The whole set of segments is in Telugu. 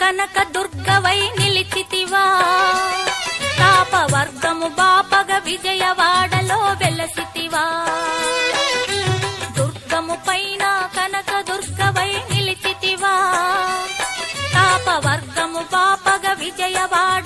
కనక దుర్గవై నిలిచితివా. తాపవర్గము బాపగ విజయవాడలో వెలసితివా. దుర్గము పైన కనక దుర్గవై నిలిచితివా. తాపవర్గము బాపగ విజయవాడ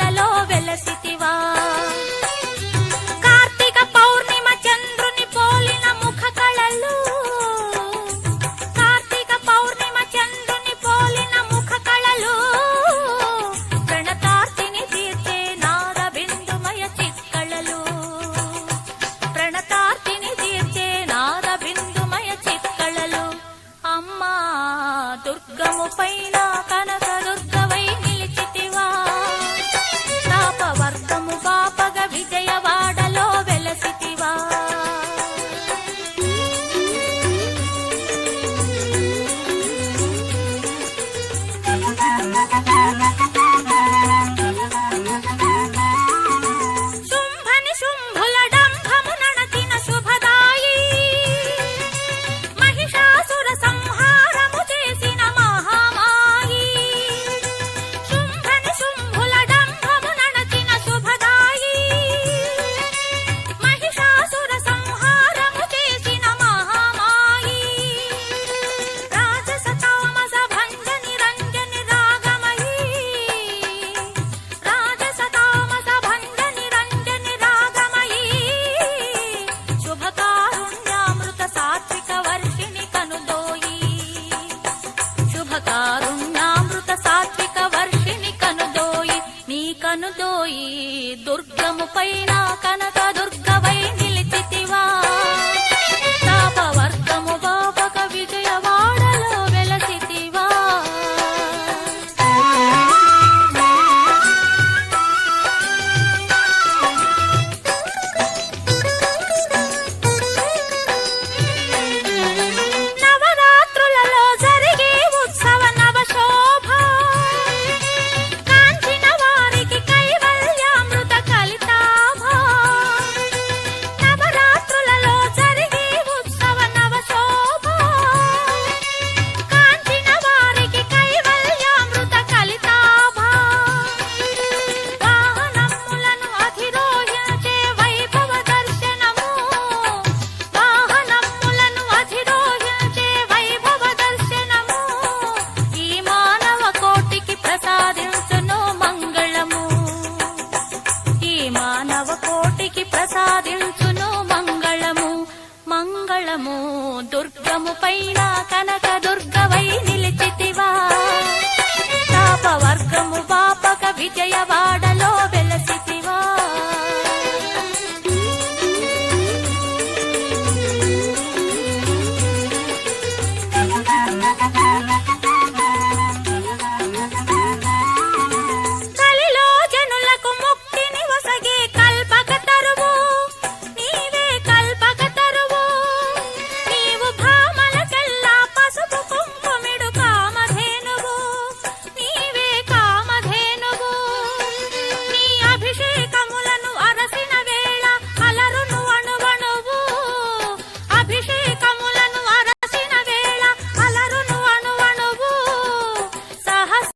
దుర్గము పైన కన దోయి దుర్గము పైన కనక దుర్గ సాధించును మంగళము మంగళము. దుర్గము పైన కనక దుర్గ